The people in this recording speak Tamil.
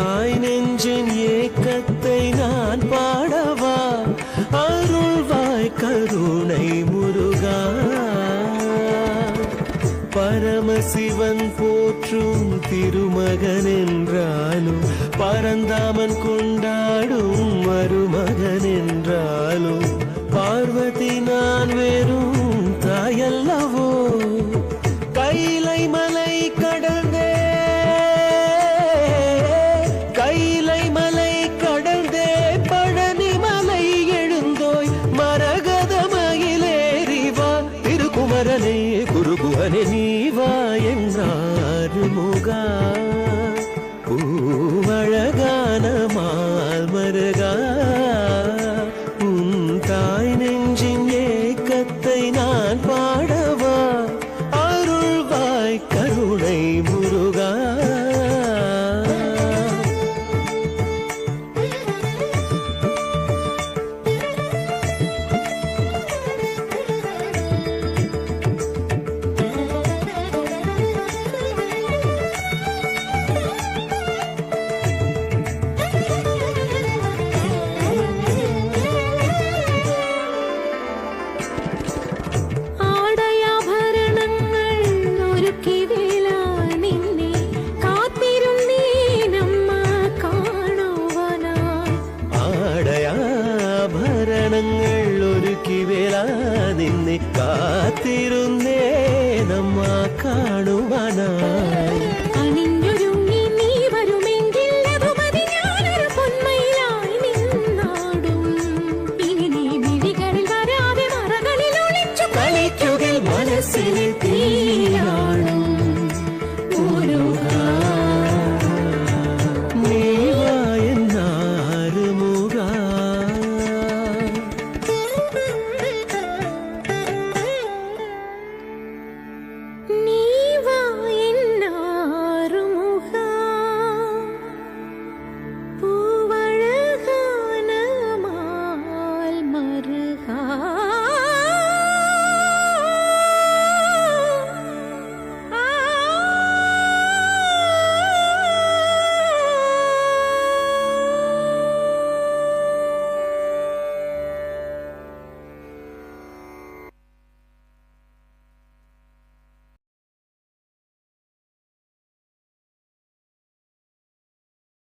தாய் நெஞ்சின் ஏக்கத்தை நான் பாடவா? அருள்வாய் கருணை முருகா. பரமசிவன் போற்றும் திருமகன் என்றாலும் பரந்தாமன் கொண்டாடும் மருமகன் என்றாலும் பார்வதி அழகு முகா பூவழகான மால்மருகா உன் தாய் நெஞ்சின் ஏக்கத்தை நான் பாடவா? அருள்வாய் கருணை നിന്നെ കാത്തിരുന്നേ നമ്മ കാണുവാനായി മനസ്സിലെ തീ